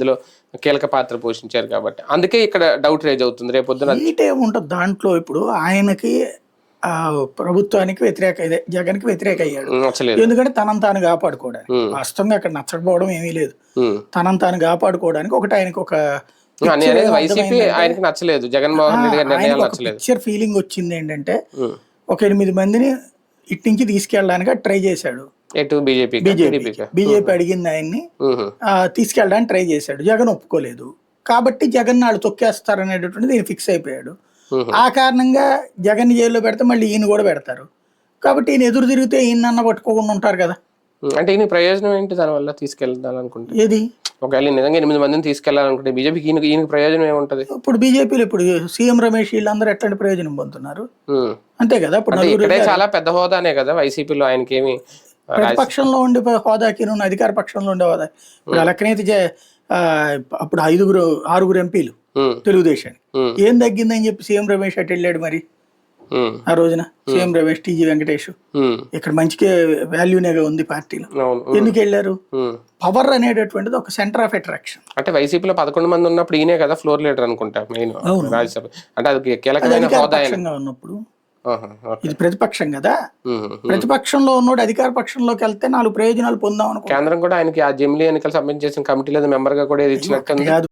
ఇందులో కీలక పాత్ర పోషించారు కాబట్టి. అందుకే ఇక్కడ డౌట్ రేజ్ అవుతుంది. రేపు పొద్దున హీట్ ఏముంటుంది దాంట్లో ఇప్పుడు? ఆయనకి ఆ ప్రభుత్వానికి వ్యతిరేక ఇదే జగన్కి వ్యతిరేక అయ్యాడు. ఎందుకంటే తనను తాను కాపాడుకోవడానికి. వాస్తవంగా అక్కడ నచ్చకపోవడం ఏమీ లేదు. తనను తాను కాపాడుకోవడానికి ఒకటి ఆయనకి ఒక వైసీపీ ఆయనకి నచ్చలేదు. జగన్మోహన్ రెడ్డి గారి నిర్ణయాలు నచ్చలేదు. పిక్చర్ ఫీలింగ్ వచ్చింది ఏంటంటే. ఒక ఎనిమిది మందిని ఇటు నుంచి తీసుకెళ్ళడానికి ట్రై చేశాడు. ఎటు బీజేపీ బీజేపీ బీజేపీ అడిగింది ఆయన్ని. తీసుకెళ్ళడానికి ట్రై చేశాడు. జగన్ ఒప్పుకోలేదు. కాబట్టి జగన్ వాళ్ళు తొక్కేస్తారనేటటువంటిది ఈయన ఫిక్స్ అయిపోయాడు. ఆ కారణంగా జగన్ జైల్లో పెడితే మళ్ళీ ఈయన కూడా పెడతారు. కాబట్టి ఈయన ఎదురు తిరిగితే ఈయన పట్టుకోకుండా ఉంటారు కదా. అంటే ఈయన ప్రయోజనం ఏంటి దానివల్ల తీసుకెళ్ళాలనుకుంటే? ఏది? ఒకవేళ నిజంగా ఎనిమిది మందిని తీసుకెళ్ళాలనుకుంటే బీజేపీకి ఈయనకి ఈయనకి ప్రయోజనం ఏముంటది? ఇప్పుడు బీజేపీలో ఇప్పుడు సీఎం రమేష్ వీళ్ళందరూ ఎట్లాంటి ప్రయోజనం పొందుతున్నారు. అంతే కదా ఇప్పుడు చాలా పెద్ద హోదానే కదా వైసీపీలో ఆయనకి ఏమి ప్రతిపక్షంలో ఉండే హోదాకి అధికార పక్షంలో ఉండే హోదా ఇప్పుడు ఆ, అప్పుడు ఐదుగురు ఆరుగురు ఎంపీలు తెలుగుదేశానికి. ఏం తగ్గిందని చెప్పి సీఎం రమేష్ అటు వెళ్ళాడు మరి? ఆ రోజున సీఎం రమేష్ టీజీ వెంకటేష్. ఇక్కడ మంచిగా వాల్యూనేగా ఉంది పార్టీలో. ఎందుకు వెళ్ళారు. పవర్ అనేటటువంటిది ఒక సెంటర్ ఆఫ్ అట్రాక్షన్. అంటే వైసీపీలో పదకొండు మంది ఉన్నప్పుడు ఈయనే కదా ఫ్లోర్ లీడర్ అనుకుంటా మెయిన్. రాజ్యసభ. అంటే అది కీలకమైన హోదా ఉన్నప్పుడు. ఇది ప్రతిపక్షం కదా. ప్రతిపక్షంలో ఉన్నోడు అధికార పక్షంలోకి వెళ్తే నాలుగు ప్రయోజనాలు పొందాం అనుకో కేంద్రం కూడా ఆయనకి ఆ జమిలీ ఎన్నికలు సబ్మిట్ చేసిన కమిటీలో మెంబర్గా కూడా ఇచ్చినట్టు